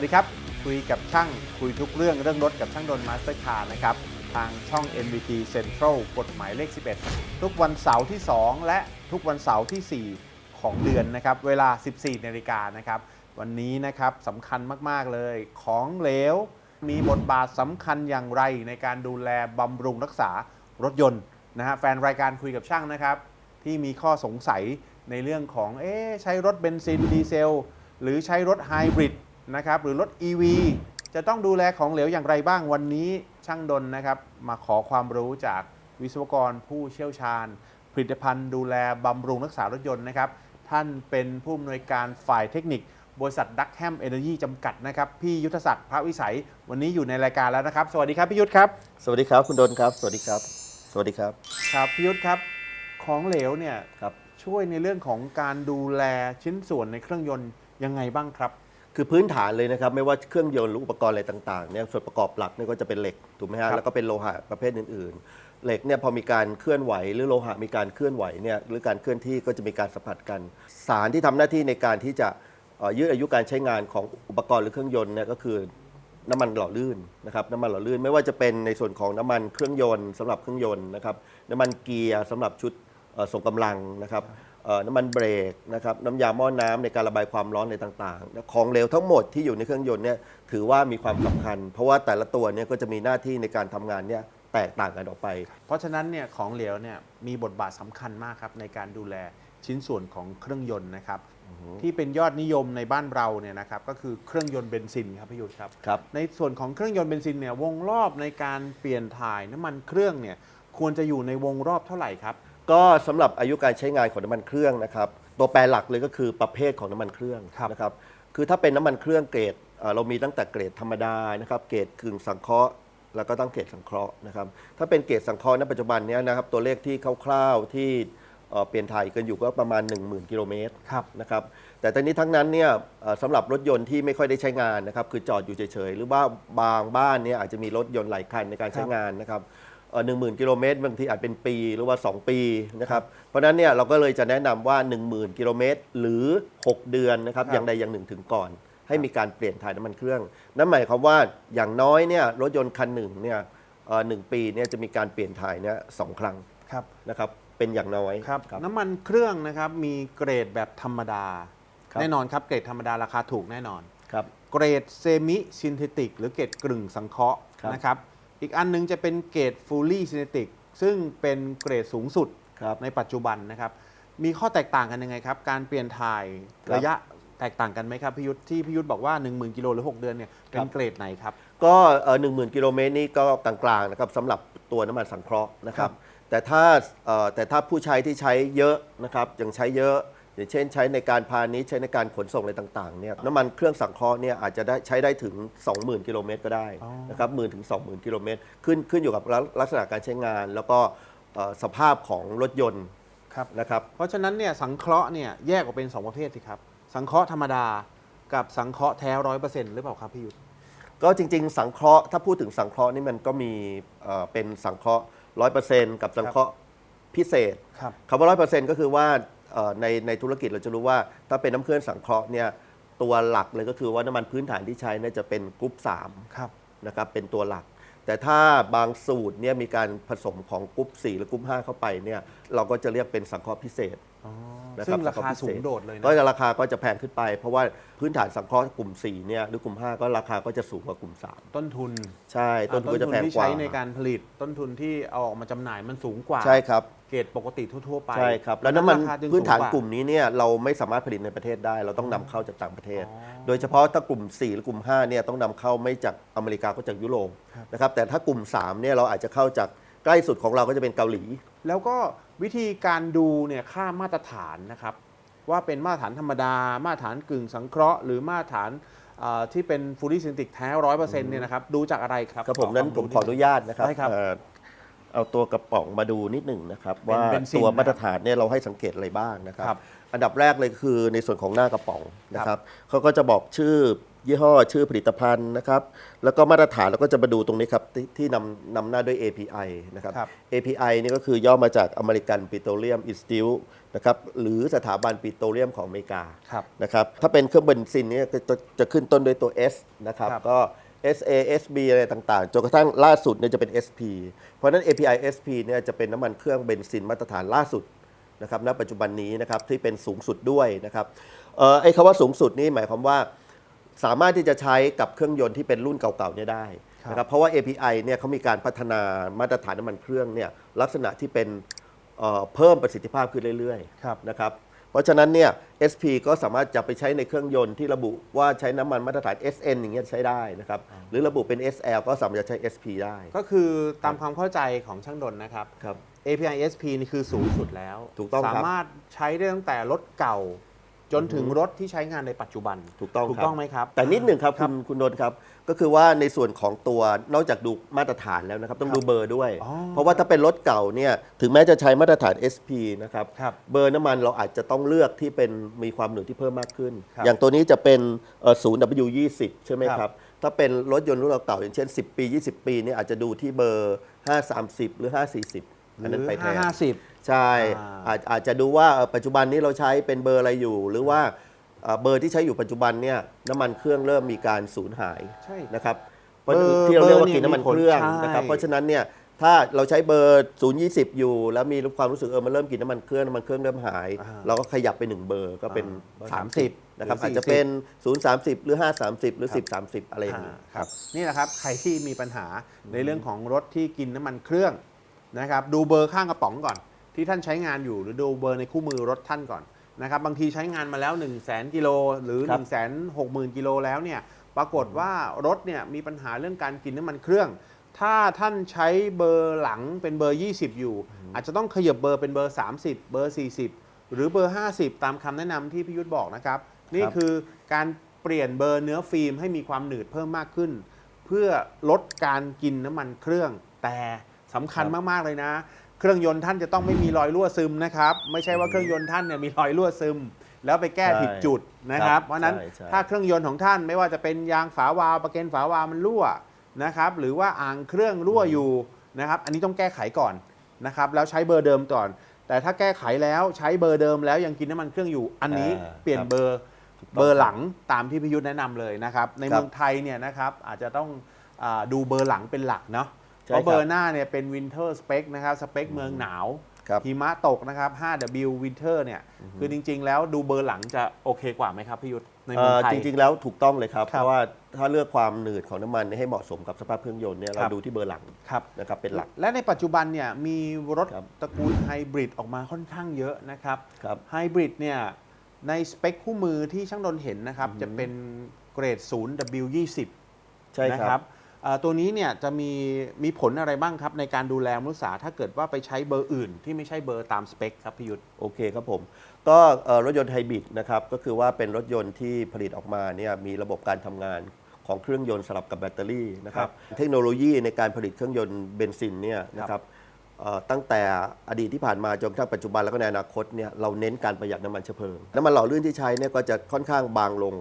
วัสดีครับ คุยกับช่างคุยทุกเรื่องเรื่องรถกับช่างดนมาสเตอร์คาร์นะครับ ทางช่อง NBT Central กฎหมายเลข 11 ทุกวันเสาร์ที่ 2 และทุกวันเสาร์ที่ 4 ของเดือนนะครับ เวลา 14นาฬิกานะครับ วันนี้นะครับสำคัญมาก ๆ เลยของเหลว มีบทบาทสำคัญอย่างไรในการดูแลบำรุงรักษารถยนต์นะฮะแฟนรายการคุยกับช่างนะครับ ที่มีข้อสงสัยในเรื่องของเอ๊ใช้รถเบนซินดีเซล หรือใช้รถไฮบริด นะครับ หรือรถ EV จะต้องดูแลของเหลวอย่างไรบ้างวันนี้ช่างดนนะครับ มาขอความรู้จากวิศวกรผู้เชี่ยวชาญ ผลิตภัณฑ์ดูแลบำรุงรักษารถยนต์นะครับ ท่านเป็นผู้อำนวยการฝ่ายเทคนิค บริษัทดักแฮมเอเนอร์จีจำกัดนะครับ พี่ยุทธศักดิ์พระวิสัย วันนี้อยู่ในรายการแล้วนะครับ สวัสดีครับพี่ยุทธครับ สวัสดีครับคุณดนครับ สวัสดีครับ สวัสดีครับ ครับพี่ยุทธครับ ของเหลวเนี่ยครับ ช่วยในเรื่องของการดูแลชิ้นส่วนในเครื่องยนต์ยังไงบ้างครับ คือพื้นฐานเลยนะครับ ไม่ว่าเครื่องยนต์หรืออุปกรณ์อะไรต่างๆเนี่ยส่วนประกอบหลักเนี่ยก็จะเป็นเหล็กถูกไหมครัฮะบแล้วก็เป็นโลหะประเภทอื่น ๆ เหล็กเนี่ยพอมีการเคลื่อนไหว หรือโลหะมีการเคลื่อนไหวเนี่ยหรือการเคลื่อนที่ก็จะมีการสัมผัสกัน สารที่ทำหน้าที่ในการที่จะเอ่อยืดอายุการใช้งานของอุปกรณ์หรือเครื่องยนต์เนี่ยก็คือน้ำมันหล่อลื่นนะครับน้ำมันหล่อลื่นไม่ว่าจะเป็นในส่วนของน้ำมันเครื่องยนต์สำหรับเครื่องยนต์นะครับน้ำมันเกียร์สำหรับชุดเอ่อส่งกำลังนะครับเอ่อ น้ำมันเบรกนะครับน้ำยาหม้อน้ำในการระบายความร้อนอะไรต่างๆ ของเหลวทั้งหมดที่อยู่ในเครื่องยนต์เนี่ยถือว่ามีความสำคัญ เพราะว่าแต่ละตัวเนี่ยก็จะมีหน้าที่ในการทำงานเนี่ยแตกต่างกันออกไป เพราะฉะนั้นเนี่ยของเหลวเนี่ยมีบทบาทสำคัญมากครับในการดูแลชิ้นส่วนของเครื่องยนต์นะครับที่เป็นยอดนิยมในบ้านเราเนี่ยนะครับก็คือเครื่องยนต์เบนซินครับพี่ยุทธครับครับในส่วนของเครื่องยนต์เบนซินเนี่ยวงรอบในการเปลี่ยนถ่ายน้ำมันเครื่องเนี่ยควรจะอยู่ในวงรอบเท่าไหร่ครับ ก็สำหรับอายุการใช้งานของน้ำมันเครื่องนะครับ ตัวแปรหลักเลยก็คือประเภทของน้ำมันเครื่องครับนะครับ คือถ้าเป็นน้ำมันเครื่องเกรดเอ่อเรามีตั้งแต่เกรดธรรมดานะครับเกรดกึ่งสังเคราะห์ แล้วก็ตั้งเกรดสังเคราะห์นะครับ ถ้าเป็นเกรดสังเคราะห์ณปัจจุบันเนี้ยนะครับตัวเลขที่คร่าวๆที่เอ่อเปลี่ยนถ่ายกันอยู่ก็ประมาณ 10,000 กิโลเมตร ครับ นะครับแต่ตอนนี้ทั้งนั้นเนี่ยเอ่อสำหรับรถยนต์ที่ไม่ค่อยได้ใช้งานนะครับคือจอดอยู่เฉยๆ หรือว่าบางบ้านเนี่ยอาจจะมีรถยนต์หลายคันในการใช้งานนะครับ หนึ่งหมื่นกิโลเมตรบางทีอาจเป็นปีหรือว่า 2 ปีนะครับเพราะฉะนั้นเนี่ยเราก็เลยจะแนะนำว่า 10,000กิโลเมตรหรือ 6 เดือนนะครับครับอย่างใดอย่างหนึ่งถึงก่อน ให้มีการเปลี่ยนถ่ายน้ำมันเครื่อง นั่นหมายความว่าอย่างน้อยเนี่ยรถยนต์คันหนึ่งเนี่ยเอ่อหนึ่งปีเนี่ยจะมีการเปลี่ยนถ่ายเนี่ยสองครั้งครับนะครับเป็นอย่างน้อยครับน้ำมันเครื่องนะครับมีเกรดแบบธรรมดา ครับ แน่นอนครับเกรดธรรมดาราคาถูกแน่นอน ครับ เกรดเซมิซินเทติก หรือเกรดกลึ่งสังเคราะห์ครับนะครับ อีกอันหนึงจะเป็นเกรดฟูลี่ซินเทติกซึ่งเป็นเกรดสูงสุดครับในปัจจุบันนะครับ มีข้อแตกต่างกันยังไงครับ การเปลี่ยนถ่ายครับ ระยะแตกต่างกันไหมครับพี่ยุทธที่พี่ยุทธบอกว่า 1 0,000กิโลหรือ 6 เดือนเนี่ยเป็นเกรดไหนครับ ก็หนึ่งหมื่นกิโลเมตรนี่ก็กลางๆนะครับสำหรับตัวน้ำมันสังเคราะห์นะครัครับบแต่ถ้าเอ่อแต่ถ้าผู้ใช้ที่ใช้เยอะนะครับยังใช้เยอะ อย่างเช่นใช้ในการพาณิชย์ใช้ในการขนส่งอะไรต่างๆเนี่ยน้ำมันเครื่องสังเคราะห์เนี่ยอาจจะได้ใช้ได้ถึง 20,000 กิโลเมตรก็ได้อ๋อนะครับหมื่นถึง 20,000 กิโลเมตรขึ้นขึ้นอยู่กับลักษณะการใช้งาน แล้วก็เอ่อสภาพของรถยนต์ครับนะครับเพราะฉะนั้นเนี่ยสังเคราะห์เนี่ยแยกออกเป็น 2 ประเภทสิครับ สังเคราะห์ธรรมดากับสังเคราะห์แท้ร้อยเปอร์เซ็นต์หรือเปล่าครับพี่ยุทธก็จริง ๆ สังเคราะห์ถ้าพูดถึงสังเคราะห์นี่มันก็มีเอ่อเป็นสังเคราะห์ร้อยเปอร์เซ็นต์กับสังเคราะห์พิเศษครับคำว่าร้อยเปอร์เซ็นต์ก็คือว่าเอ่อ ในในธุรกิจเราจะรู้ว่า ถ้าเป็นน้ำเคลื่อนสังเคราะห์เนี่ยตัวหลักเลยก็คือว่าน้ำมันพื้นฐานที่ใช้เนี่ยจะเป็นกรุ๊ปครับ3นะครับเป็นตัวหลัก แต่ถ้าบางสูตรเนี่ยมีการผสมของกรุ๊ป4หรือกรุ๊ป5เข้าไปเนี่ยเราก็จะเรียกเป็นสังเคราะห์พิเศษอ๋อ นะครับซึ่งราสังเคราะคาห์พิเศษสูงโดดเลยนะ ก็จะราคาก็จะแพงขึ้นไป เพราะว่าพื้นฐานสังเคราะห์กลุ่ม4เนี่ยหรือกลุ่ม 5 ก็ราคาก็จะสูงกว่ากลุ่ม ต้นทุน3 ใช่ต้นทุนก็จะแพงที่กว่าใช้ในการผลิตต้นทุนที่เอาออกมาจำหน่ายมันสูงกว่า ใช่ครับ เกรดปกติทั่ว ๆ ไปใช่ครับ แล้วน้ำมันราคาจึงพื้นฐานสูงว่กลุ่มนี้เนี่ยเราไม่สามารถผลิตในประเทศได้ เราต้องนำเข้าจากต่างประเทศอ๋อโดยเฉพาะถ้ากลุ่ม 4 หรือกลุ่ม5เนี่ยต้องนำเข้าไม่จากอเมริกาก็จากยุโรปครับนะครับแต่ถ้ากลุ่ม3เนี่ยเราอาจจะเข้าจาก ใกล้สุดของเราก็จะเป็นเกาหลี แล้วก็วิธีการดูเนี่ยค่ามาตรฐานนะครับ ว่าเป็นมาตรฐานธรรมดา มาตรฐานกึ่งสังเคราะห์ หรือมาตรฐานเอ่อที่เป็นฟูลี่ซินติกแท้ร้อยเปอร์เซ็นต์เนี่ยนะครับดูจากอะไรครับครับผมนั้นผมขออนุญาตนะครับได้ครับ เอ่อเอาตัวกระป๋องมาดูนิดหนึ่งนะครับ เป็นว่าเบนซินตัวนะครับมาตรฐานเนี่ยเราให้สังเกตอะไรบ้างนะครับ ครับอันดับแรกเลยคือในส่วนของหน้ากระป๋องนะครับเขาก็จะบอกชื่อ ยี่ห้อชื่อผลิตภัณฑ์นะครับ แล้วก็มาตรฐานเราก็จะมาดูตรงนี้ครับ ที่ที่นำนำหน้าด้วย API นะครับ ครับ API นี่ก็คือย่อมาจาก American Petroleum Institute นะครับหรือสถาบันปิโตรเลียมของอเมริกาครับ นะครับถ้าเป็นเครื่องเบนซินเนี่ยก็จะจะขึ้นต้นด้วยตัว S นะครับครับ ก็ SA SB อะไรต่างๆจนกระทั่งล่าสุดเนี่ยจะเป็น SP เพราะฉะนั้น API SP เนี่ยจะเป็นน้ำมันเครื่องเบนซินมาตรฐานล่าสุดนะครับณปัจจุบันนี้นะครับที่เป็นสูงสุดด้วยนะครับเอ่อไอ้คำว่าสูงสุดนี่หมายความว่า สามารถที่จะใช้กับเครื่องยนต์ที่เป็นรุ่นเก่าๆเนี่ยได้นะครับเพราะว่า API เนี่ยเขามีการพัฒนามาตรฐานน้ำมันเครื่องเนี่ยลักษณะที่เป็นเอ่อเพิ่มประสิทธิภาพขึ้นเรื่อยๆครับนะครับเพราะฉะนั้นเนี่ย SP ก็สามารถจะไปใช้ในเครื่องยนต์ที่ระบุว่าใช้น้ำมันมาตรฐาน SN อย่างเงี้ยใช้ได้นะครับหรือระบุเป็น SL ก็สามารถจะใช้ SP ได้ก็คือตามความเข้าใจของช่างดนนะครับ ครับ API SP นี่คือสูงสุดแล้ว ถูกต้องครับ สามารถใช้ได้ตั้งแต่รถเก่า จนถึงรถที่ใช้งานในปัจจุบัน ถูกต้องถูกครับต้องไหมครับ แต่นิดหนึ่งครับครัคุบณคุณนนท์ครับ ก็คือว่าในส่วนของตัวนอกจากดูมาตรฐานแล้วนะครับ ต้องครับดูเบอร์ด้วยอ๋อเพราะว่าถ้าเป็นรถเก่าเนี่ยถึงแม้จะใช้มาตรฐาน SP นะครับครับเบอร์น้ำมันเราอาจจะต้องเลือกที่เป็นมีความหนืดที่เพิ่มมากขึ้นครับอย่างตัวนี้จะเป็นเอ่อ0 W20 ใช่ไหมครับครับถ้าเป็นรถยนต์รุ่นเก่าๆอย่างเช่น 10 ปี 20 ปีเนี่ยอาจจะดูที่เบอร์ 530 หรือ 540 อันนั้นไปแทนห้าสิบ ใช่อ่าอาจอาจจะดูว่าเอ่อปัจจุบันนี้เราใช้เป็นเบอร์อะไรอยู่ หรือว่าเอ่อเบอร์ที่ใช้อยู่ปัจจุบันเนี่ยน้ำมันเครื่องเริ่มมีการสูญหายใช่นะครับเพราะเบอร์ที่เราเรียกว่าเบอร์เนี่ยกินน้ำมันเครื่องมีผลนะครับใช่เพราะฉะนั้นเนี่ยถ้าเราใช้เบอร์020 อยู่ แล้วมีความรู้สึกเออมันเริ่มกินน้ำมันเครื่องน้ำมันเครื่องเริ่มหาย เราก็ขยับไปหนึ่งเบอร์ก็เป็นสามสิบนะครับหรืออาจจะ40เป็น 030 หรือ 530 หรือครับ1030 อะไรอย่างนี้อ่าครับนี่แหละครับใครที่มีปัญหาในเรื่องของรถที่กินน้ำมันเครื่องนะครับดูเบอร์ข้างกระป๋องก่อน ที่ท่านใช้งานอยู่หรือดูเบอร์ในคู่มือรถท่านก่อนนะครับบางทีใช้งานมาแล้ว 1 0 0 0 0แกิโลหรือครั1บ6 0 0 0 0 กิโลแล้วเนี่ยปรากฏว่ารถเนี่ยมีปัญหาเรื่องการกินน้ำมันเครื่อง ถ้าท่านใช้เบอร์หลังเป็นเบอร์ 20 อยู่ อาจจะต้องขยับเบอร์เป็นเบอร์ 30 เบอร์ 40 หรือเบอร์ 50 ตามคำแนะนำที่พี่ยุทธบอกนะครับ นี่ครับคือการเปลี่ยนเบอร์เนื้อฟิล์มให้มีความหนืดเพิ่มมากขึ้น เพื่อลดการกินน้ำมันเครื่อง แต่สำคัญมากๆเลยนะ เครื่องยนต์ท่านจะต้องไม่มีรอยรั่วซึมนะครับ ไม่ใช่ว่าเครื่องยนต์ท่านเนี่ยมีรอยรั่วซึม แล้วไปแก้ผิดจุดนะครับครับเพราะฉะนั้นใช่ใช่ ถ้าเครื่องยนต์ของท่านไม่ว่าจะเป็นยางฝาวาล์วประเกนฝาวาล์วมันรั่วนะครับหรือว่าอ่างเครื่องรั่วอยู่นะครับ อันนี้ต้องแก้ไขก่อนนะครับแล้วใช้เบอร์เดิมก่อน แต่ถ้าแก้ไขแล้วใช้เบอร์เดิมแล้วยังกินน้ำมันเครื่องอยู่ อันนี้อ่าเปลี่ยนครับเบอร์ถูกต้องเบอร์หลังตามที่พิยุทธแนะนำเลยนะครับ ในครับ เมืองไทยเนี่ยนะครับอาจจะต้องอาดูเบอร์หลังเป็นหลักเนาะใช่ เพราะครับเบอร์หน้าเนี่ยเป็นวินเทอร์สเปคนะครับสเปคเมืองหนาวครับหิมะตกนะครับ 5W Winter เนี่ย คือจริง ๆ แล้วดูเบอร์หลังจะโอเคกว่าไหมครับพี่ยุทธในเมืองไทยจริง ๆ แล้วถูกต้องเลยครับครับเพราะว่าถ้าเลือกความหนืดของน้ำมันให้เหมาะสมกับสภาพเครื่องยนต์เนี่ยคเรารับดูที่เบอร์หลังครับนะครับเป็นหลัก และในปัจจุบันเนี่ยมีรถครับตระกูลไฮบริดออกมาค่อนข้างเยอะนะครับครับไฮบริดเนี่ยในสเปคคู่มือที่ช่างดนเห็นนะครับจะเป็นเกรด 0W20 ใช่นะครับอ่า ตัวนี้เนี่ยจะมีมีผลอะไรบ้างครับ ในการดูแลมนุษย์สาถ้าเกิดว่าไปใช้เบอร์อื่น ที่ไม่ใช่เบอร์ตามสเปคครับพี่ยุทธโอเคครับผม ก็เอ่อรถยนต์ไฮบริดนะครับก็คือว่าเป็นรถยนต์ที่ผลิตออกมาเนี่ยมีระบบการทำงานของเครื่องยนต์สลับกับแบตเตอรี่นะครับเทคโนโลยีในการผลิตเครื่องยนต์เบนซินเนี่ยนะครับเอ่อตั้งแต่อดีตที่ผ่านมาจนกระทั่งปัจจุบันแล้วก็ในอนาคตเนี่ยเราเน้นการประหยัดน้ำมันเชื้อเพลิงน้ำมันหล่อลื่นที่ใช้เนี่ยก็จะค่อนข้างบางลง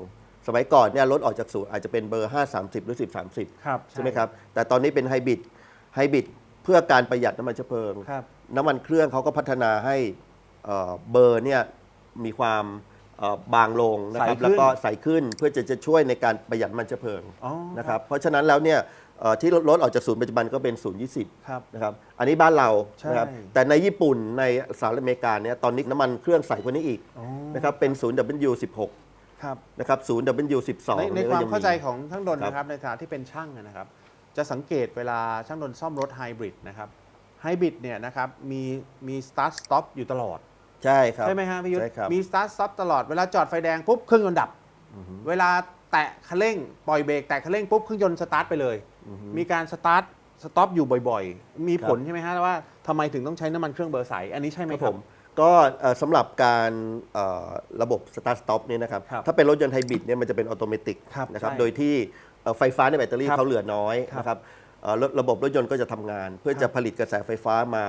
สมัยก่อนเนี่ยรถออกจากศูนย์อาจจะเป็นเบอร์ 530 หรือ 1030 ครับใช่ไหมครับ แต่ตอนนี้เป็นไฮบริดไฮบริดเพื่อการประหยัดน้ำมันเชื้อเพลิง ครับ น้ำมันเครื่องเขาก็พัฒนาให้เอ่อเบอร์เนี่ยมีความเอ่อบางลงนะครับใสขึ้น แล้วก็ใสขึ้นเพื่อจะจะช่วยในการประหยัดน้ำมันเชื้อเพลิงอ๋อนะครับเพราะฉะนั้นแล้วเนี่ยเอ่อที่รถออกจากศูนย์ปัจจุบันก็เป็นศูนย์ยี่สิบ ครับ นะครับ อันนี้บ้านเราใช่ นะครับ แต่ในญี่ปุ่นในสหรัฐอเมริกาเนี่ย ตอนนี้น้ำมันเครื่องใสกว่านี้อีกอ๋อ นะครับ เป็นศูนย์ W16 ครับนะครับศูนย์ W12 ในในเนี่ยคก็วามยังเข้าใจของช่างดนครับนะครับในฐานะที่เป็นช่างอะนะครับ จะสังเกตเวลาช่างดนซ่อมรถไฮบริดนะครับไฮบริดเนี่ยนะครับมีมีสตาร์ทสต็อปอยู่ตลอด ใช่ครับ ใช่ไหมฮะพี่ยุทธใช่ครับมีสตาร์ทสต็อปตลอดเวลาจอดไฟแดงปุ๊บเครื่องยนต์ดับ เวลาแตะคันเร่งปล่อยเบรกแตะคันเร่งปุ๊บเครื่องยนต์สตาร์ทไปเลย มีการสตาร์ทสต็อปอยู่บ่อยๆ มีผลใช่ไหมฮะว่าทำไมถึงต้องใช้น้ำมันเครื่องเบอร์ใส อันนี้ใช่ไหมครับคผรับม ก็เอ่อสำหรับการเอ่อระบบ Start Stop เนี่ยนะครับ ครับถ้าเป็นรถยนต์ไฮบริดเนี่ยมันจะเป็นอัตโนมัติครับนะครับ ใช่โดยที่เอ่อไฟฟ้าในแบตเตอรี่ครับเขาเหลือน้อยครับนะครับเอ่อระระบบรถยนต์ก็จะทำงาน เพื่อครัจะบผลิตกระแสไฟฟ้ามา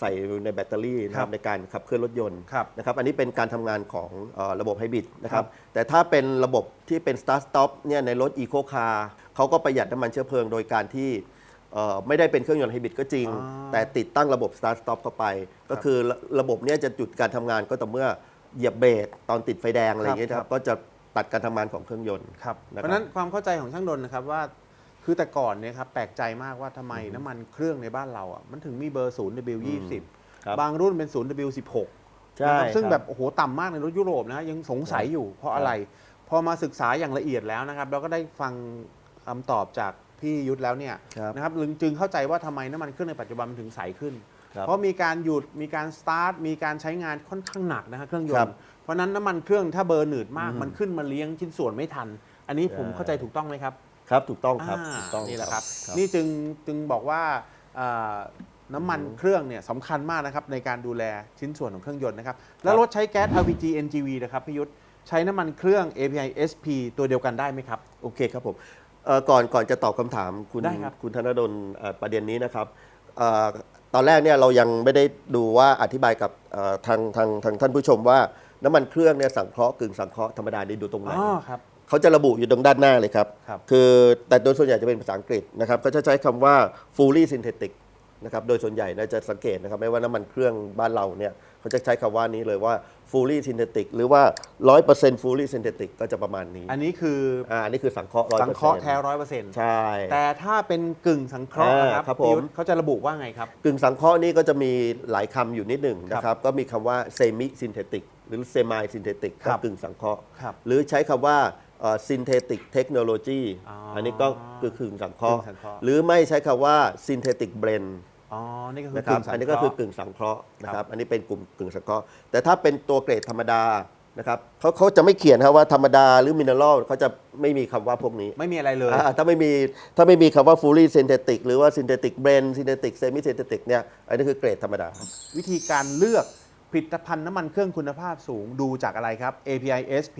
ใส่ในแบตเตอรี่นะคครัรับบในการขับเคลื่อนรถยนต์ครับนะครับอันนี้เป็นการทำงานของเอ่อระบบไฮบริดนะครัครับบ แต่ถ้าเป็นระบบที่เป็น Start Stop เนี่ยในรถ Eco Car เขาก็ประหยัดน้ำมันเชื้อเพลิงโดยการที่ เอ่อไม่ได้เป็นเครื่องยนต์ไฮบริดก็จริงอ๋อแต่ติดตั้งระบบ Start Stop เข้าไป ก็คือระระบบเนี้จะจุดการทำงานก็ต่อเมื่อเหยียบเบรกตอนติดไฟแดงอะไรอย่างเงี้ยครับนะครับก็จะตัดการทำงานของเครื่องยนต์ ครับนะครับ เพราะฉะนั้นความเข้าใจของช่างดนนะครับว่า คือแต่ก่อนเนี่ยครับแปลกใจมากว่าทำไมน้ำมันเครื่องในบ้านเราอะมันถึงมีเบอร์ 0W20 ครับบางรุ่นเป็น 0W16 ใช่นะครับซึ่งครับ แบบโอ้โหต่ำมากในรถยุโรปนะยังสงสัยอยู่เพราะอะไร พอมาศึกษาอย่างละเอียดแล้วนะครับ เราก็ได้ฟังคำตอบจาก พี่ยุทธแล้วเนี่ยครับนะครับจึงเข้าใจว่าทำไมน้ำมันเครื่องในปัจจุบันมันถึงใสขึ้น ครับเพราะมีการหยุดมีการสตาร์ทมีการใช้งานค่อนข้างหนักนะฮะเครื่องยครันบต์เพราะฉะนั้นน้ำมันเครื่องถ้าเบอร์หนืดมากอืมมันขึ้นมาเลี้ยงชิ้นส่วนไม่ทัน อันนี้ผมใช่ เข้าใจถูกต้องไหมครับครับถูกต้องครับอ่าถูกต้องนี่แหละครับครับนี่จึงจึงบอกว่าอ่าน้ำมันเครื่องเนี่ยสำคัญมากนะครับในการดูแลชิ้นส่วนของเครื่องยนต์นะครับแล้วรถใช้แก๊ส LPG NGV นะครับพี่ยุทธใช้น้ำมันเครื่อง API SP ตัวเดียวกันได้ไหมครับ โอเคครับผมเอ่อ ก่อนก่อนจะตอบคำถามคุณได้ครับ คุณธนดลเอ่อประเด็นนี้นะครับเอ่อตอนแรกเนี่ยเรายังไม่ได้ดูว่าอธิบายกับเอ่อทางทางทางท่านผู้ชมว่า น้ำมันเครื่องเนี่ยสังเคราะห์กึ่งสังเคราะห์ธรรมดานี่ดูตรงไหน อ๋อครับ เขาจะระบุอยู่ตรงด้านหน้าเลยครับ ครับ คือแต่โดยส่วนใหญ่จะเป็นภาษาอังกฤษนะครับเขาจะใช้คำว่า fully synthetic นะครับ โดยส่วนใหญ่นะจะสังเกตนะครับ ไม่ว่าน้ำมันเครื่องบ้านเราเนี่ย เขาจะใช้คำว่านี้เลยว่า fully synthetic หรือว่า 100% fully synthetic ก็จะประมาณนี้อันนี้คืออ่าอันนี้คือสังเคราะห์100%สังเคราะห์แท้ร้อยเปอร์เซ็นต์ใช่ แต่ถ้าเป็นกึ่งสังเคราะห์อ่านะครับครับพี่ยุทผมธเขาจะระบุว่าไงครับ กึ่งสังเคราะห์นี่ก็จะมีหลายคำอยู่นิดหนึ่งครับนะครับ ก็มีคำว่า semi synthetic หรือ semi synthetic ครัก็บกึ่งสังเคราะห์ ครับหรือใช้คำว่าเอ่อ synthetic technology อ๋ออัอันนี้ก็คือกึ่งสังเคราะห์ กึ่งสังเคราะห์หรือไม่ใช้คำว่า synthetic blend อ๋อ นี่ก็คือนะครับกึ่งสังอันนี้เคก็ราะคือห์กึ่งสังเคราะห์นะคครัรับบอันนี้เป็นกลุ่มกึ่งสังเคราะห์แต่ถ้าเป็นตัวเกรดธรรมดานะครับเขาเขาจะไม่เขียนครับว่าธรรมดาหรือมินเนอรัลเขาจะไม่มีคำว่าพวกนี้ไม่มีอะไรเลย อ่าถ้าไม่มีถ้าไม่มีคำว่า fully synthetic หรือว่า synthetic blend synthetic semi synthetic เนี่ยอันนี้คือเกรดธรรมดา วิธีการเลือกผลิตภัณฑ์น้ำมันเครื่องคุณภาพสูงดูจากอะไรครับ API SP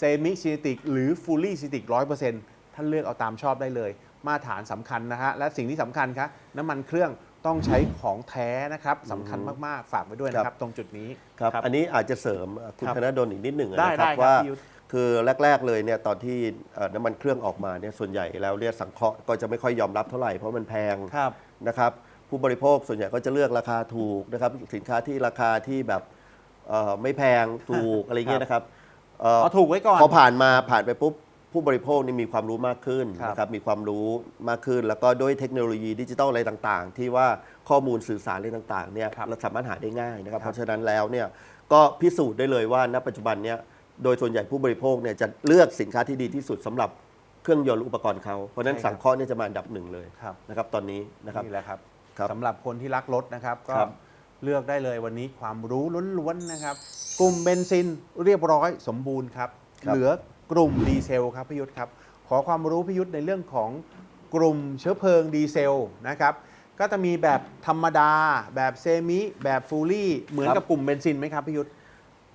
Semi Synthetic หรือ Fully Synthetic 100%ท่านเลือกเอาตามชอบได้เลย มาตรฐานสำคัญนะฮะและสิ่งที่สำคัญครับน้ำมันเครื่องต้องใช้ของแท้นะครับสำคัญมาก ๆ ฝากไว้ด้วยนะคครัรับบตรงจุดนี้ครับอันนี้อาจจะเสริมเอ่อคุณครับธนดลอีกนิดหนึ่งได้นะคได้รับครับว่าพี่ยุทธคือแรก ๆ เลยเนี่ยตอนที่เอ่อน้ำมันเครื่องออกมาเนี่ยส่วนใหญ่แล้วเนี่ยสังเคราะห์ก็จะไม่ค่อยยอมรับเท่าไหร่เพราะมันแพงครับนะครับผู้บริโภคส่วนใหญ่ก็จะเลือกราคาถูกนะครับสินค้าที่ราคาที่แบบเอ่อไม่แพงถูกอะไรเงี้ยนะครับเอ่อเอาถูกไว้ก่อนพอผ่านมาผ่านไปปุ๊บ ผู้บริโภคนี่มีความรู้มากขึ้นครับ นะครับมีความรู้มากขึ้น แล้วก็ด้วยเทคโนโลยีดิจิทัลอะไรต่างๆ ที่ว่าข้อมูลสื่อสารอะไรต่างๆเนี่ยครับเราสามารถหาได้ง่ายนะครับครับเพราะฉะนั้นแล้วเนี่ยก็พิสูจน์ได้เลยว่าณปัจจุบันเนี่ยโดยส่วนใหญ่ผู้บริโภคเนี่ยจะเลือกสินค้าที่ดีที่สุดสำหรับเครื่องยนต์หรืออุปกรณ์เขาเพราะฉะนั้นสังเคราะห์เนี่ยจะมาอันดับหนึ่งเลยครับ นะครับตอนนี้นะครับ นี่แหละครับครับสำหรับคนที่รักรถนะครับก็ครับเลือกได้เลยวันนี้ความรู้ล้วนๆนะครับ กลุ่มเบนซินเรียบร้อยสมบูรณ์ครับ ครับ เหลือ กลุ่มดีเซลครับพี่ยุทธครับ ขอความรู้พี่ยุทธในเรื่องของกลุ่มเชื้อเพลิงดีเซลนะครับ ก็จะมีแบบธรรมดา แบบเซมิแบบฟูลี่เหมือนกับกลุ่มเบนซินไหมครับพี่ยุทธ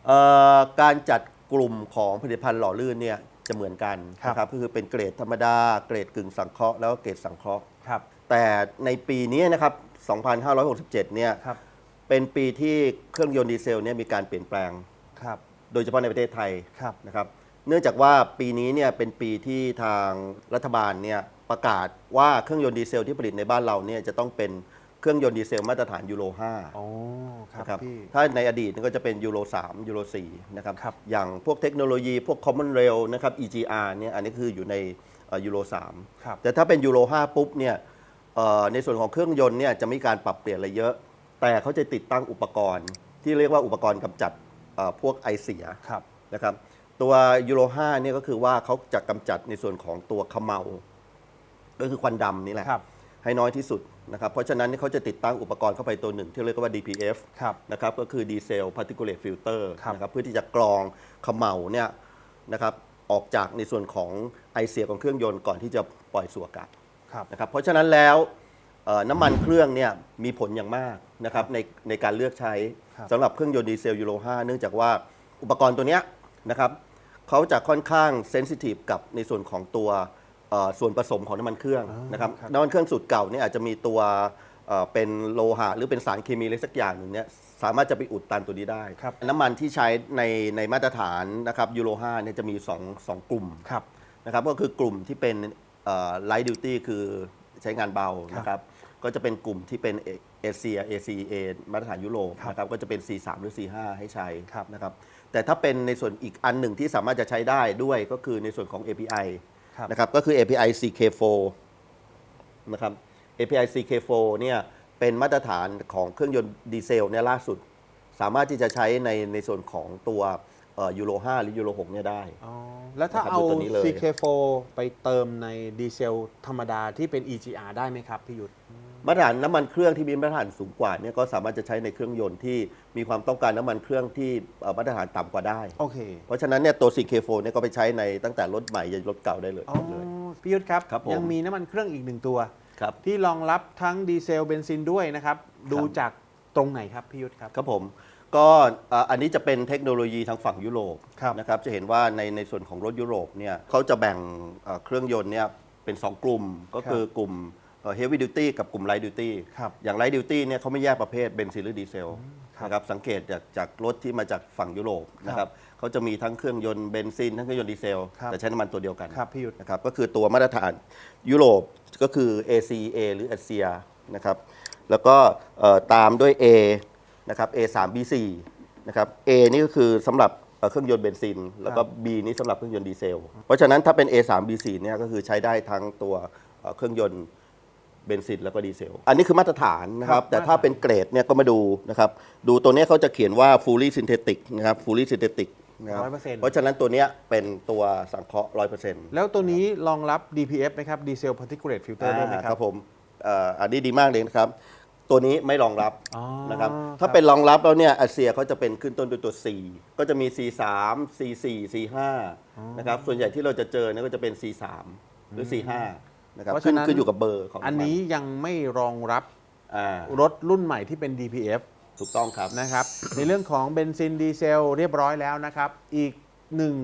เอ่อการจัดกลุ่มของผลิตภัณฑ์หล่อลื่นเนี่ยจะเหมือนกันครับ นะครับก็คือเป็นเกรดธรรมดา เกรดกึ่งสังเคราะห์แล้วก็เกรดสังเคราะห์ ครับ แต่ในปีนี้นะครับ 2567 เนี่ยครับ เป็นปีที่เครื่องยนต์ดีเซลเนี่ยมีการเปลี่ยนแปลง ครับ โดยเฉพาะในประเทศไทยครับ นะครับ เนื่องจากว่าปีนี้เนี่ยเป็นปีที่ทางรัฐบาลเนี่ยประกาศว่าเครื่องยนต์ดีเซลที่ผลิตในบ้านเราเนี่ยจะต้องเป็นเครื่องยนต์ดีเซลมาตรฐานยูโร 5 อ๋อครับนะครับพี่ ถ้าในอดีตก็จะเป็นยูโร 3 ยูโร 4 นะครับ ครับ อย่างพวกเทคโนโลยีพวก Common Rail นะครับ EGR เนี่ยอันนี้คืออยู่ในยูโร 3 ครับ แต่ถ้าเป็นยูโร 5 ปุ๊บเนี่ยเอ่อในส่วนของเครื่องยนต์เนี่ยจะมีการปรับเปลี่ยนอะไรเยอะ แต่เขาจะติดตั้งอุปกรณ์ที่เรียกว่าอุปกรณ์กำจัดเอ่อพวกไอเสียครับ นะครับ ตัวยูโร5เนี่ยก็คือว่าเขาจะกำจัดในส่วนของตัวเขมเมา ก็คือควันดำนี่แหละ ครับ ให้น้อยที่สุดนะครับเพราะฉะนั้นเขาจะติดตั้งอุปกรณ์เข้าไปตัวหนึ่ง ที่เรียกว่า DPF ครับ นะครับก็คือดีเซล particulate filter ครับ นะครับเพื่อที่จะกรองเขมเหลาเนี่ยนะครับออกจากในส่วนของไอเสียของเครื่องยนต์ก่อนที่จะปล่อยสู่อากาศ ครับ นะครับเพราะฉะนั้นแล้วเอ่อน้ำมันเครื่องเนี่ยมีผลอย่างมากนะครับในในการเลือกใช้ครับ สำหรับเครื่องยนต์ดีเซลยูโร5เนื่องจากว่าอุปกรณ์ตัวเนี้ยนะครับ เขาจะค่อนข้างเซนซิทีฟกับในส่วนของตัวเอ่อส่วนผสมของน้ำมันเครื่องอ่านนะครับครับน้ำมันเครื่องสูตรเก่าเนี่ยอาจจะมีตัวเอ่อเป็นโลหะหรือเป็นสารเคมีอะไรสักอย่างหนึ่งเนี่ยสามารถจะไปอุดตันตัวนี้ได้ ครับ น้ำมันที่ใช้ในในมาตรฐานนะครับยูโร5เนี่ยจะมี2งกลุ่ม ครับ นะครับก็คือกลุ่มที่เป็นไลท์ดิวตี้คือใช้งานเบาครับนะครับก็จะเป็นกลุ่มที่เป็นเอเชีย ACA มาตรฐานยุโรปครับนะครับก็จะเป็น C3 หรือ C5 ให้ใช้ครับนะครับ แต่ถ้าเป็นในส่วนอีกอันหนึ่งที่สามารถจะใช้ได้ด้วยก็คือในส่วนของ API ครับ นะครับก็คือ API CK4 นะครับ API CK4 เนี่ยเป็นมาตรฐานของเครื่องยนต์ดีเซลเนี่ยล่าสุด สามารถที่จะใช้ในในส่วนของตัวยูโร5หรือยูโร6เนี่ยได้ อ๋อ แล้วถ้านะครับเอา ดูตัวนี้เลย CK4 ไปเติมในดีเซลธรรมดาที่เป็น EGR ได้ไหมครับพี่ยุทธ มาตรฐานน้ำมันเครื่องที่มีมาตรฐานสูงกว่าเนี่ยก็สามารถจะใช้ในเครื่องยนต์ที่มีความต้องการน้ำมันเครื่องที่เอ่อมาตรฐานต่ำกว่าได้ โอเคเพราะฉะนั้นเนี่ยตัว CK4 เนี่ยก็ไปใช้ในตั้งแต่รถใหม่ยันรถเก่าได้เลยอ๋อเลย พี่ยุทธครับ ครับผม ยังมีน้ำมันเครื่องอีกหนึ่งตัว ครับ ที่รองรับทั้งดีเซลเบนซินด้วยนะครับ ดูจากตรงไหนครับพี่ยุทธครับ ครับผมก็เอ่ออันนี้จะเป็นเทคโนโลยีทางฝั่งยุโรปครับนะครับจะเห็นว่าในในส่วนของรถยุโรปเนี่ยเขาจะแบ่งเอ่อเครื่องยนต์เนี่ยเป็น 2 กลุ่มก็คือกลุ่ม เฮฟวี่ดิวตี้กับกลุ่มไลท์ดิวตี้ครับอย่างไลท์ดิวตี้เนี่ยเขาไม่แยกประเภทเบนซินหรือดีเซลครับนะครับสังเกตจากจากรถที่มาจากฝั่งยุโรปนะครับเขาจะมีทั้งเครื่องยนต์เบนซินทั้งเครื่องยนต์ดีเซลครับแต่ใช้น้ำมันตัวเดียวกันครับพี่ยุทธนะครับก็คือตัวมาตรฐานยุโรปก็คือ ACA หรือ ASEA นะครับแล้วก็เอ่อตามด้วย A นะครับ A3B4 นะครับ A นี่ก็คือสำหรับเอ่อเครื่องยนต์เบนซิน แล้วก็ B นี่สำหรับเครื่องยนต์ดีเซล เพราะฉะนั้นถ้าเป็น A3B4 เนี่ยก็คือใช้ได้ทั้งตัวเอ่อเครื่องยนต์ เบนซินแล้วก็ดีเซล อันนี้คือมาตรฐานนะคครัรับบแต่ถ้าเป็นเกรดเนี่ยก็มาดูนะครับ ดูตัวเนี้ยเขาจะเขียนว่า fully synthetic นะครับ fully synthetic นะครับ100%เพราะฉะนั้นตัวเนี้ยเป็นตัวสังเคราะห์100%แล้วตัวนี้รองรับ DPF ไหมครับดีเซล particulate filter ด้วยไหมคอ่ารับผมเอ่ออันนี้ดีมากเลยนะครับ ตัวนี้ไม่รองรับอ๋อนะครับครับถ้าเป็นรองรับแล้วเนี่ยอาเซียเขาจะเป็นขึ้นต้นด้วยตัว C ก็จะมี C3 C4 C5 นะครับส่วนใหญ่ที่เราจะเจอเนี่ยก็จะเป็น C3 หรือ C5 นะครับเพราะขึ้ฉะนนั้นขึ้นอยู่กับเบอร์ของอันนี้ยังไม่รองรับอ่ารถรุ่นใหม่ที่เป็น DPF ถูกต้องครับ นะครับ ในเรื่องของเบนซินดีเซลเรียบร้อยแล้วนะครับ อีกหนึ่ง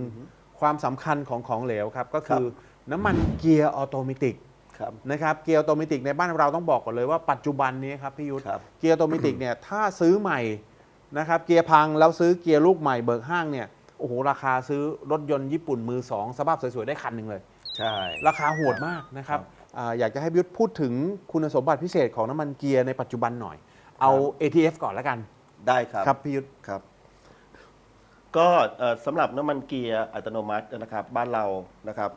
ความสำคัญของของเหลวครับ ก็คือน้ำมันเกียร์ออโตเมติกครับ นะครับเกียร์ออโตเมติกในบ้านเราต้องบอกก่อนเลยว่าปัจจุบันนี้ครับพี่ยุทธครับ เกียร์ออโตเมติกเนี่ยถ้าซื้อใหม่นะครับเกียร์พังแล้วซื้อเกียร์ลูกใหม่เบิกห้างเนี่ยโอ้โหราคาซื้อรถยนต์ญี่ปุ่นมือสองสภาพสวยๆได้คันหนึ่งเลย ใช่ ราคาโหดมากนะครับอ่าอยากจะให้พี่ยุทธพูดถึงคุณสมบัติพิเศษของน้ำมันเกียร์ในปัจจุบันหน่อย เอา ATF ก่อนแล้วกัน ได้ครับ ครับพี่ยุทธ ครับ ก็เอ่อสำหรับน้ำมันเกียร์อัตโนมัตินะครับ บ้านเรานะครับ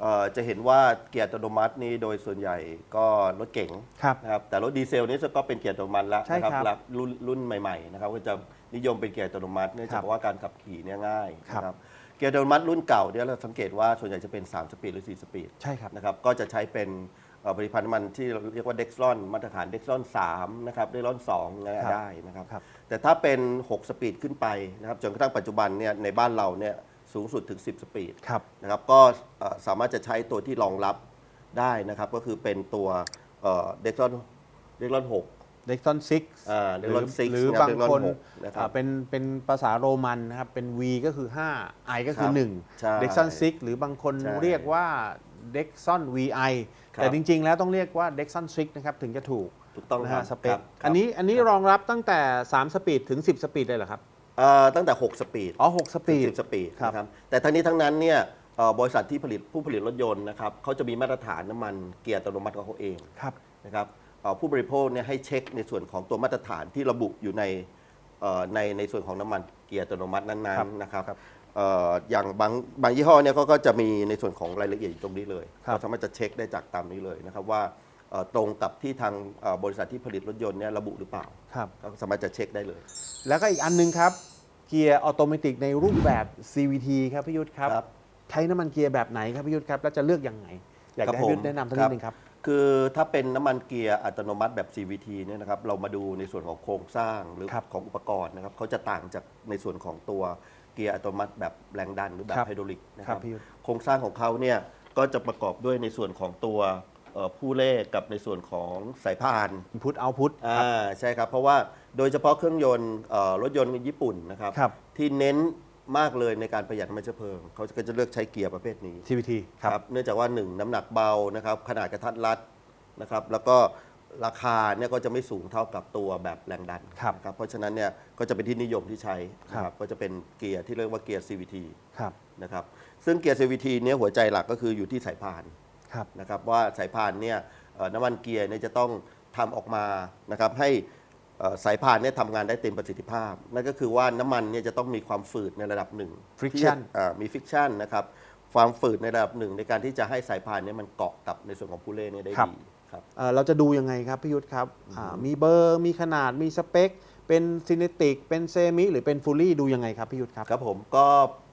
เอ่อจะเห็นว่าเกียร์อัตโนมัตินี่โดยส่วนใหญ่ก็รถเก๋งครับนะครับแต่รถดีเซลนี่ก็เป็นเกียร์อัตโนมัติแล้วใช่นะครับครับรุ่นรุ่นใหม่ๆนะครับก็จะนิยมเป็นเกียร์อัตโนมัติเนื่องครัจากบว่าการขับขี่เนี่ยง่ายครับนะครับ เกียร์อัตโนมัติรุ่นเก่าเนี่ยเราสังเกตว่าส่วนใหญ่จะเป็น 3 สปีดหรือ 4 สปีดใช่ครับ นะครับก็จะใช้เป็นเอ่อผลิตภัณฑ์น้ำมันที่เราเรียกว่าเด็กซอนมาตรฐานเด็กซอน3นะครับเด็กซอน2เนี่ยครับได้นะครับ ครับ แต่ถ้าเป็น 6 สปีดขึ้นไปนะครับจนกระทั่งปัจจุบันเนี่ยในบ้านเราเนี่ยสูงสุดถึง 10 สปีด ครับ นะครับก็เอ่อสามารถจะใช้ตัวที่รองรับได้นะครับ ก็คือเป็นตัวเด็กซอนเด็กซอน6 เด็กซอนซิกอ่าหรือ Dextron 6หรือนะครับบางคน Dextron 6นะครับอ่าเป็นเป็นภาษาโรมันนะครับ เป็น V ก็คือ 5 I ก็คือครับใช่1เด็กซอนซิกหรือบางคนใช่เรียกว่าเด็กซอน VI ครับ แต่จริง ๆ แล้วต้องเรียกว่าเด็กซอนซิกนะครับ ถึงจะถูกถูกต้องนะครัฮะบสเปค ครับอันนี้อันนี้รองรับตั้งแต่ 3 สปีดถึง 10 สปีดเลยเหรอครับ เอ่อตั้งแต่ 6 สปีด อ๋อ 6 สปีดสิบสปีดครับ นะครับแต่ทั้งนี้ทั้งนั้นเนี่ยเอ่อบริษัทที่ผลิตผู้ผลิตรถยนต์นะครับเขาจะมีมาตรฐานน้ำมันเกียร์อัตโนมัติของเขาเองครับ นะครับเอ่อ ผู้บริโภคเนี่ยให้เช็คในส่วนของตัวมาตรฐานที่ระบุอยู่ในเอ่อในในส่วนของน้ำมันเกียร์อัตโนมัตินั้นครับๆนะครับครับเอ่ออย่างบางบางยี่ห้อเนี่ยเขาก็จะมีในส่วนของรายละเอียดอยู่ตรงนี้เลยครับเราสามารถจะเช็คได้จากตามนี้เลยนะครับว่าเอ่อตรงกับที่ทางเอ่อบริษัทที่ผลิตรถยนต์เนี่ยระบุหรือเปล่าครับก็สามารถจะเช็คได้เลย แล้วก็อีกอันหนึงครับเกียร์ออโตเมติกในรูปแบบ CVT ครับพี่ยุทธครับครับ ใช้น้ำมันเกียร์แบบไหนครับพี่ยุทธครับ แล้วจะเลือกยังไง อยากครับจะให้พี่ยุทธผมแนะนำสักนิดนึงครับ คือถ้าเป็นน้ำมันเกียร์อัตโนมัติแบบ CVT เนี่ยนะครับเรามาดูในส่วนของโครงสร้างหรือครับของอุปกรณ์นะครับเขาจะต่างจากในส่วนของตัวเกียร์อัตโนมัติแบบแรงดันหรือแบบครับไฮดรอลิกนะคครัรับบพี่ยุทธ โครงสร้างของเขาเนี่ยก็จะประกอบด้วยในส่วนของตัวเอ่อผู้เล่กับในส่วนของสายพานพุทเอาพุทอ่าใช่ครับ เพราะว่าโดยเฉพาะเครื่องยนต์เอ่อรถยนต์ญี่ปุ่นนะครับ ครับที่เน้น มากเลยในการประหยัดน้ำมันเชื้อเพลิงเขาก็จะเลือกใช้เกียร์ประเภทนี้ CVT ครับ เนื่องจากว่า 1 น้ำหนักเบานะครับขนาดกระทัดรัดนะครับแล้วก็ราคาเนี่ยก็จะไม่สูงเท่ากับตัวแบบแรงดันครับนะเพราะฉะนั้นเนี่ยก็จะเป็นที่นิยมที่ใช้นะคครัรับบก็จะเป็นเกียร์ที่เรียกว่าเกียร์ CVT ครับนะครับซึ่งเกียร์ CVT เนี่ยหัวใจหลักก็คืออยู่ที่สายพานครับนะครับว่าสายพานเนี่ยเอ่อน้ำมันเกียร์เนี่ยจะต้องทำออกมานะครับให้เอ่อ สายพานเนี่ยทำงานได้เต็มประสิทธิภาพ นั่นก็คือว่าน้ำมันเนี่ยจะต้องมีความฝืดในระดับหนึ่ง Friction ที่จะอ่ามีฟิกชันนะครับ ความฝืดในระดับหนึ่งในการที่จะให้สายพานเนี่ยมันเกาะกับในส่วนของผู้เล่นเนี่ยได้ครับ ดีครับ เอ่อเราจะดูยังไงครับพี่ยุทธครับอ่ามีเบอร์ มีขนาด มีสเปค เป็นซิน e ติก เป็นเซมิ หรือเป็นฟูลี่ดูยังไงครับพี่ยุทธครับ ครับผมก็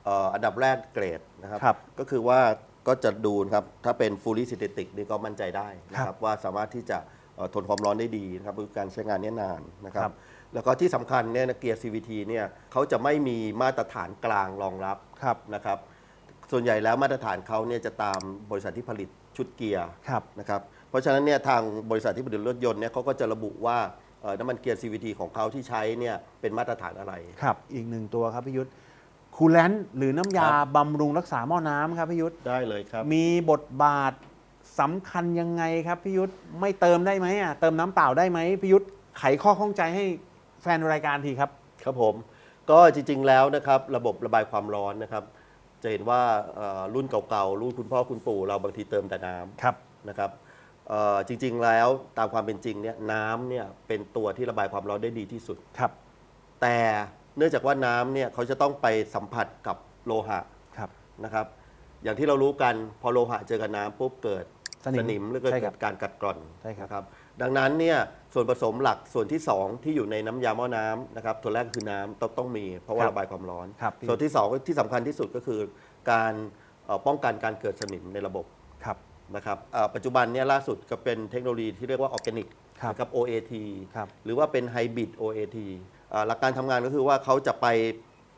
เอ่ออันดับแรกเกรดนะครับ ครับก็คือว่าก็จะดูนะครับ ถ้าเป็น fully synthetic นี่ก็มั่นใจได้นะคครัรับบ ว่าสามารถที่จะเอ่อ ทนความร้อนได้ดีนะครับคือการใช้งานเนี้นานนะครับครับ แล้วก็ที่สำคัญเนี่ยนะเกียร์ CVT เนี่ยเขาจะไม่มีมาตรฐานกลางรองรับครับ นะครับ ส่วนใหญ่แล้วมาตรฐานเขาเนี่ยจะตามบริษัทที่ผลิตชุดเกียร์ ครับ นะครับ เพราะฉะนั้นเนี่ยทางบริษัทที่ผลิตรถยนต์เนี่ยเขาก็จะระบุว่าเอ่อน้ำมันเกียร์ CVT ของเขาที่ใช้เนี่ยเป็นมาตรฐานอะไร ครับ อีกหนึ่งตัวครับพี่ยุทธคูลแลนต์หรือน้ำยาครับ บำรุงรักษาหม้อน้ำครับพี่ยุทธได้เลยครับ มีบทบาท สำคัญยังไงครับพี่ยุทธไม่เติมได้ไหมอะเติมน้ำเปล่าได้ไหมพี่ยุทธไขข้อข้องใจให้แฟนรายการทีครับ ครับผม ก็จริงๆแล้วนะครับระบบระบายความร้อนนะครับ จะเห็นว่าเอ่อรุ่นเก่าๆ รุ่นคุณพ่อคุณปู่เราบางทีเติมแต่น้ครับำนะครับเอ่อจริงๆแล้วตามความเป็นจริงเนี่ยน้ำเนี่ยเป็นตัวที่ระบายความร้อนได้ดีที่สุด ครับ แต่เนื่องจากว่าน้ำเนี่ยเขาจะต้องไปสัมผัสกับโลหะครับ นะครับ อย่างที่เรารู้กันพอโลหะเจอกับน้ำปุ๊บเกิด สนิมหรือเกิดใช่ครับการกัดกร่อนใช่ครับ นะครับ ดังนั้นเนี่ยส่วนผสมหลักส่วนที่ 2 ที่อยู่ในน้ำยาหม้อน้ำนะครับตัวแรกคือน้ำต้องต้องมี เพราะว่าระบายความร้อน ครับส่วนที่2ก็ที่สำคัญที่สุดก็คือการเอ่อป้องกันการเกิดสนิมในระบบครับ นะครับเอ่อปัจจุบันเนี่ยล่าสุดก็เป็นเทคโนโลยีที่เรียกว่าออร์แกนิกครับนะครับ OAT ครับหรือว่าเป็นไฮบริด OAT เอ่อหลักการทำงานก็คือว่าเขาจะไป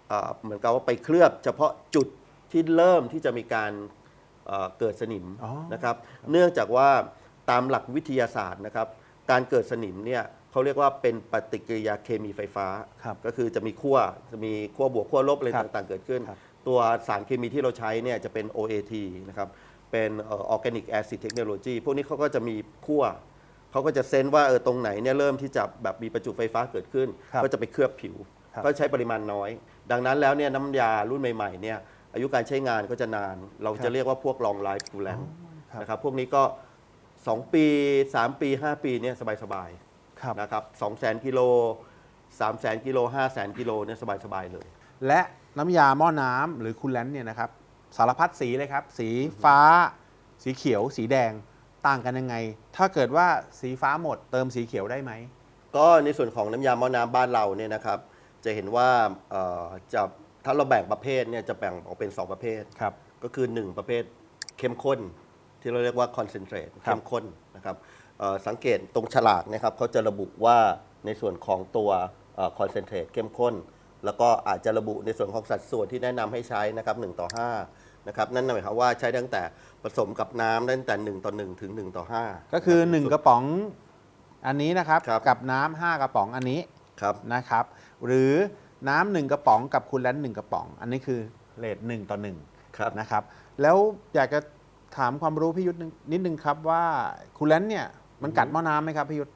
เอ่อเหมือนกับว่าไปเคลือบ เฉพาะจุดที่เริ่มที่จะมีการ เอ่อเกิดสนิมอ๋อนะครับ เนื่องจากว่าตามหลักวิทยาศาสตร์นะครับ การเกิดสนิมเนี่ยเขาเรียกว่าเป็นปฏิกิริยาเคมีไฟฟ้าครับก็คือจะมีขั้วจะมีขั้วบวกขั้วลบอะไรครับต่างๆ เกิดขึ้นครับตัวสารเคมีที่เราใช้เนี่ยจะเป็น OAT นะครับเป็นออร์แกนิกแอซิดเทคโนโลยีพวกนี้เขาก็จะมีขั้วเขาก็จะเซนส์ว่าเออตรงไหนเนี่ยเริ่มที่จะแบบมีประจุไฟฟ้าเกิดขึ้นครับก็จะไปเคลือบผิวครับก็ใช้ปริมาณน้อย ดังนั้นแล้วเนี่ยน้ำยารุ่นใหม่ๆเนี่ย อายุการใช้งานก็จะนาน เราจะเรียกว่าพวก long life coolant ครับนะครับ พวกนี้ก็ 2 ปี 3 ปี 5 ปีเนี่ยสบายครับ ๆนะครับ2 0 0 0 0กิโล3 0 0 0 0กิโล5 0 0 0 0กิโลเนี่ยสบายๆเลย และน้ำยาหม้อน้ำหรือคูลแลนต์เนี่ยนะครับ สารพัดสีเลยครับ สีฟ้า สีเขียว สีแดงต่างกันยังไง ถ้าเกิดว่าสีฟ้าหมดเติมสีเขียวได้ไหม ก็ในส่วนของน้ำยาหม้อน้ำบ้านเราเนี่ยนะครับ จะเห็นว่าเอ่อจะ ถ้าเราแบ่งประเภทเนี่ยจะแบ่งออกเป็น 2 ประเภท ครับ ก็คือ 1 ประเภทเข้มข้น ที่เราเรียกว่าคอนเซนเทรตครับ เข้มข้นนะครับเอ่อสังเกตตรงฉลากนะครับเขาจะระบุว่าในส่วนของตัวคอนเซนเทรตเข้มข้น แล้วก็อาจจะระบุในส่วนของสัดส่วนที่แนะนำให้ใช้นะครับ1ต่อ5นะครับนั่นหมายความว่าใช้ตั้งแต่ผสมกับน้ำตั้งแต่ 1 ต่อ 1 ถึง 1 ต่อ5 ก็คือนะ1กระป๋องอันนี้นะครับ ครับ กับน้ำห้ากระป๋องอันนี้ครับ นะครับ หรือ น้ำหนึ่งกระป๋องกับคูลแลนต์หนึ่งกระป๋อง อันนี้คือเลทหนึ่งต่อหนึ่งครับนะครับ แล้วอยากจะถามความรู้พี่ยุทธนิดนึงครับว่าคูลแลนต์เนี่ยมันกัดหม้อน้ำไหมครับพี่ยุทธ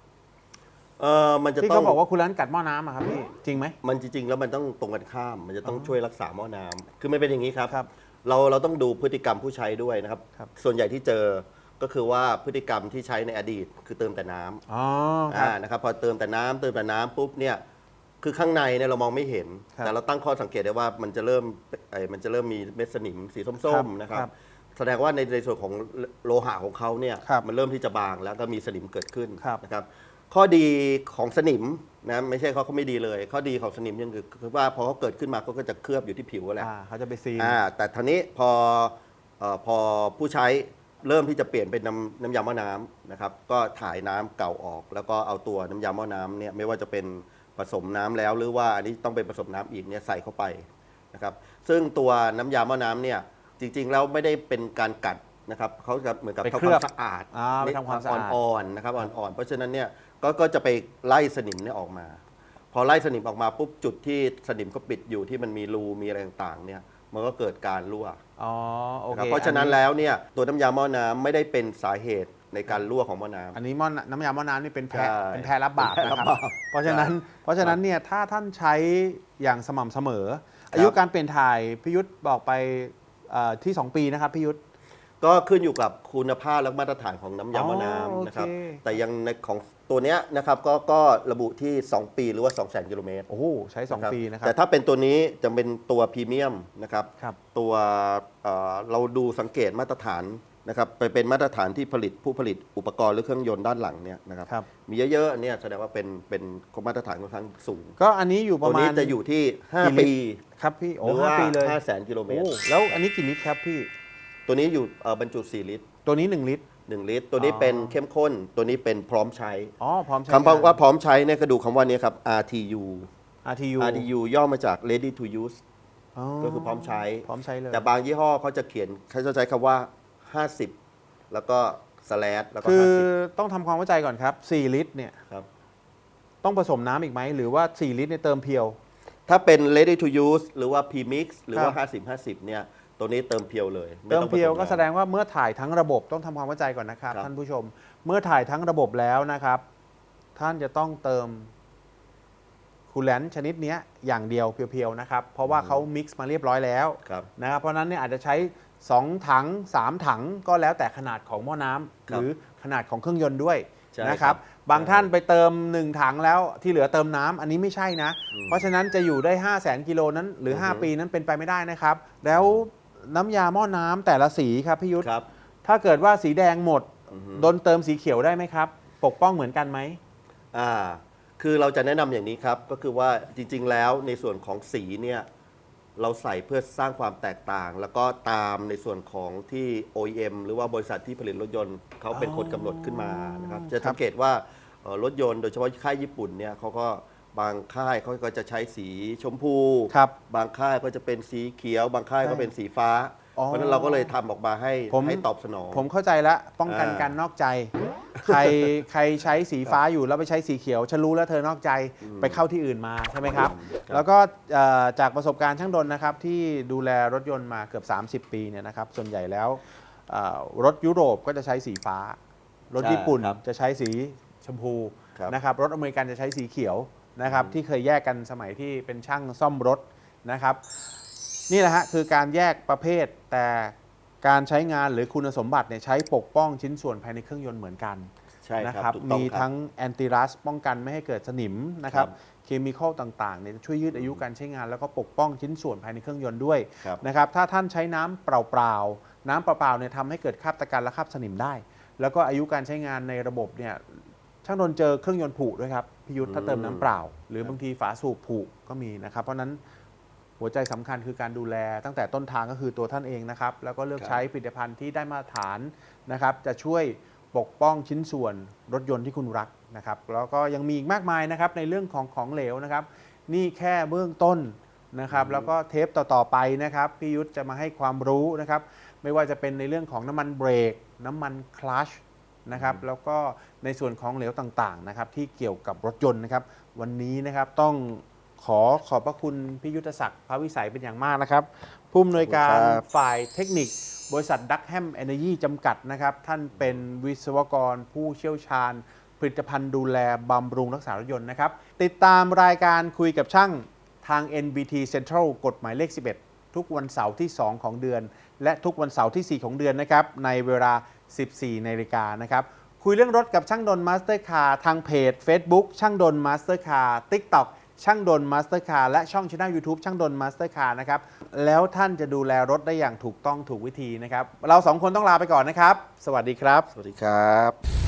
เออมันจะที่ต้อเขางบอกว่าคูลแลนต์กัดหม้อน้ำอะครับพี่จริงไหม มันจริงๆ แล้วมันต้องตรงกันข้าม มันจะต้องอ๋อช่วยรักษาหม้อน้ำคือไม่เป็นอย่างนี้ครับ ครับเราเราต้องดูพฤติกรรมผู้ใช้ด้วยนะครับ ครับ ส่วนใหญ่ที่เจอก็คือว่าพฤติกรรมที่ใช้ในอดีตคือเติมแต่น้ำอ๋อครับ อ่านะครับพอเติมแต่น้ำเติมแต่น้ำปุ๊บเนี่ย คือข้างในเนี่ยเรามองไม่เห็น ครับแต่เราตั้งข้อสังเกตได้ว่ามันจะเริ่มไอ้มันจะเริ่มมีเม็ดสนิมสีครัส้บมๆนะครับ ครับแสดงว่าในในส่วนของโลหะของเขาเนี่ยครับมันเริ่มที่จะบางแล้วก็มีสนิมเกิดขึ้นครับ นะครับ ข้อดีของสนิมนะไม่ใช่เขาเขาไม่ดีเลย ข้อดีของสนิมยังคือคือว่าพอเขาเกิดขึ้นมาเขาก็จะเคลือบอยู่ที่ผิวแหละ อ่าเขาจะไปซีน อ่าแต่ทีนี้พอเอ่อพอผู้ใช้เริ่มที่จะเปลี่ยนเป็นน้ำน้ำยาหม้อน้ำนะครับก็ถ่ายน้ำเก่าออก แล้วก็เอาตัวน้ำยาหม้อน้ำเนี่ยไม่ว่าจะเป็น ผสมน้ำแล้วหรือว่าอันนี้ต้องเป็นผสมน้ำอีกเนี่ยใส่เข้าไปนะครับซึ่งตัวน้ำยาหม้อน้ำเนี่ยจริงๆแล้วไม่ได้เป็นการกัดนะครับเขาจะเหมือนกับไปทำเคลืคอบวามสะอาดอ่าไปทำความสะอาด อ่อนๆนะครับอ่อนๆเพราะฉะนั้นเนี่ยก็ก็จะไปไล่สนิมเนี่ยออกมา พอไล่สนิมออกมาปุ๊บจุดที่สนิมเขาปิดอยู่ที่มันมีรูมีอะไรต่างๆเนี่ยมันก็เกิดการรั่ว อ๋อโอนะเคครับเพราะฉะนั้นอัแล้วเนี่ยตัวน้ำยาหม้อน้ำไม่ได้เป็นสาเหตุ ในการรั่วของหม้อน้ำ อันนี้หม้อน้ำยาหม้อน้ำนี่เป็นแพะใช่เป็นแพะรับบาปเป็นนะแพะครัรับบบาปเพราะฉะนั้นใช่เพราะฉะนั้นเนี่ยถ้าท่านใช้อย่างสม่ำเสมอครับอายุการเปลี่ยนถ่ายพิยุทธ์บอกไปเอ่อที่ 2 ปีนะครับพิยุทธ์ก็ขึ้นอยู่กับคุณภาพและมาตรฐานของน้ำยาหม้ออ๋อน้ำนะครับ โอเค แต่ยังในของตัวเนี้ยนะครับก็ก็ระบุที่ 2 ปีหรือว่า 2 0 0 0 0 0กิโลเมตรโอ้โหใช้ 2 ปีนะครับ แต่ถ้าเป็นตัวนี้จะเป็นตัวพรีเมียมนะครับ ครับ ตัวเอ่อเราดูสังเกตมาตรฐาน นะครับไปเป็นมาตรฐานที่ผลิตผู้ผลิตอุปกรณ์หรือเครื่องยนต์ด้านหลังเนี่ยนะครับครับ มีเยอะๆเนี่ยแสดงว่าเป็นเป็นมาตรฐานค่อนข้างสูงก็อันนี้อยู่ปตัวระมานี้ณจะอยู่ที่กี่ลิตร5ปีครับพี่หโอ้รือห้าว่าปีเลย5แสนกิโลเมตร โอ้แล้วอันนี้กี่ลิตรครับพี่ตัวนี้อยู่เอ่อบรรจุ 4 ลิตร ตัวนี้ 1 ลิตร 1 ลิตร ตัวนี้อ๋อ เป็นเข้มข้น ตัวนี้เป็นพร้อมใช้อ๋อพร้อมใช้คำว่าพร้อมใช้เนี่ยก็ดูคำว่านี้ครับ RTU RTU RTU ย่อมาจาก ready to use อ๋อก็คือพร้อมใช้ พร้อมใช้เลยแต่บางยี่ห้อเขาจะเขียนเขาจะใช้คำว่า 50 แล้วก็ slash แล้วก็คือ50ต้องทำความเข้าใจก่อนครับ 4 ลิตรเนี่ยครับต้องผสมน้ำอีกไหม หรือว่า 4 ลิตรเนี่ยเติมเพียว ถ้าเป็น ready to use หรือว่า premix หรือว่าครับ50 50 เนี่ย ตัวนี้เติมเพียวเลยไเติมองผสเพียวก็น้ำแสดงว่าเมื่อถ่ายทั้งระบบต้องทำความเข้าใจก่อนนะครับ ครับ ท่านผู้ชม เมื่อถ่ายทั้งระบบแล้วนะครับ ท่านจะต้องเติมคูลแลนต์ชนิดเนี้ยอย่างเดียวเพียวๆนะครับ เพราะว่าเขามิกซ์มาเรียบร้อยแล้ว ครับ นะครับเพราะฉะนั้นเนี่ยอาจจะใช้ 2 ถัง 3 ถังก็แล้วแต่ขนาดของหม้อน้ำคหรับรือขนาดของเครื่องยนต์ด้วยใช่นะครับครับ บางท่านไปเติม 1 ถังแล้วที่เหลือเติมน้ำอันนี้ไม่ใช่นะ อืมเพราะฉะนั้นจะอยู่ได้ 5 0 0แสนกิโลนั้นหรือ อือฮึ 5 ปีนั้นเป็นไปไม่ได้นะครับ แล้วน้ำยาหม้อน้ำแต่ละสีครับพี่ยุทธ ครับ ถ้าเกิดว่าสีแดงหมดอือฮึ โดนเติมสีเขียวได้ไหมครับ ปกป้องเหมือนกันไหม อ่าคือเราจะแนะนำอย่างนี้ครับ ก็คือว่าจริงๆแล้วในส่วนของสีเนี่ย เราใส่เพื่อสร้างความแตกต่าง แล้วก็ตามในส่วนของที่ OEM หรือว่าบริษัทที่ผลิตรถยนต์เขาเป็นคนกำหนดขึ้นมานะครับจะสังเกตว่าเอ่อรถยนต์โดยเฉพาะค่ายญี่ปุ่นเนี่ยเขาก็บางค่ายเขาก็จะใช้สีชมพู ครับบางค่ายก็จะเป็นสีเขียว บางค่ายก็ใช่เป็นสีฟ้า อ๋อเพราะฉะนั้นเราก็เลยทำออกมาให้ผม ให้ตอบสนอง ผมเข้าใจแล้วป้องกันอ่า การนอกใจ ใครใครใช้สีฟ้าอยู่แล้วไปใช้สีเขียวฉันรู้แล้วเธอนอกใจอืมไปเข้าที่อื่นมาใช่ไหมครับครับ แล้วก็เอ่อจากประสบการณ์ช่างดนนะครับ ที่ดูแลรถยนต์มาเกือบ 30 ปีเนี่ยนะครับ ส่วนใหญ่แล้วเอ่อรถยุโรปก็จะใช้สีฟ้า รถใช่ญี่ปุ่นครับจะใช้สีชมพูครับ นะครับรถอเมริกันจะใช้สีเขียวนะครับอืมที่เคยแยกกันสมัยที่เป็นช่างซ่อมรถนะครับ นี่แหละฮะคือการแยกประเภทแต่ การใช้งานหรือคุณสมบัติเนี่ยใช้ปกป้องชิ้นส่วนภายในเครื่องยนต์เหมือนกันใช่นะคครัรับบถูกต้องมีครับ ทั้งแอนติรัสป้องกันไม่ให้เกิดสนิมนะครับครับเคมีคอลต่างๆเนี่ยช่วยยืดอายุการใช้งาน แล้วก็ปกป้องชิ้นส่วนภายในเครื่องยนต์ด้วยครับ นะครับถ้าท่านใช้น้ำเปล่าๆน้ำเปล่าๆเนี่ยทำให้เกิดคราบตะกันและคราบสนิมได้ แล้วก็อายุการใช้งานในระบบเนี่ยช่างดนเจอเครื่องยนต์ผุด้วยครับพิยุทธ์ถ้าเติมน้ำเปล่า หรือบางทีฝาสูบผุก็มีนะครับเพราะฉะนั้น หัวใจสำคัญคือการดูแล ตั้งแต่ต้นทางก็คือตัวท่านเองนะครับ แล้วก็เลือกครับใช้ผลิตภัณฑ์ที่ได้มาตรฐานนะครับ จะช่วยปกป้องชิ้นส่วนรถยนต์ที่คุณรักนะครับ แล้วก็ยังมีอีกมากมายนะครับในเรื่องของของเหลวนะครับ นี่แค่เบื้องต้นนะครับ แล้วก็เทปต่อๆไปนะครับพี่ยุทธจะมาให้ความรู้นะครับ ไม่ว่าจะเป็นในเรื่องของน้ำมันเบรก น้ำมันคลัชนะครับแล้วก็ในส่วนของเหลวต่างๆนะครับที่เกี่ยวกับรถยนต์นะครับ วันนี้นะครับต้อง ขอขอบพระคุณพี่ยุทธศักดิ์พระวิสัยเป็นอย่างมากนะครับ ผู้อำนวยการขอบคุณครับฝ่ายเทคนิค บริษัทดักแฮมเอเนจีจำกัดนะครับ ท่านเป็นวิศวกรผู้เชี่ยวชาญ ผลิตภัณฑ์ดูแลบำรุงรักษารถยนต์นะครับ ติดตามรายการคุยกับช่างทาง NBT Central กฎหมายเลข 11 ทุกวันเสาร์ที่ 2 ของเดือน และทุกวันเสาร์ที่ 4 ของเดือนนะครับ ในเวลา 14นาฬิกานะครับคุยเรื่องรถกับช่างดนมาสเตอร์คาร์ทางเพจ Facebook ช่างดนมาสเตอร์คาร์ TikTok ช่างดนมาสเตอร์คาร์และช่องช anel YouTube ช่างดนมาสเตอร์คาร์นะครับ แล้วท่านจะดูแลรถได้อย่างถูกต้องถูกวิธีนะครับ เราสองคนต้องลาไปก่อนนะครับ สวัสดีครับ สวัสดีครับ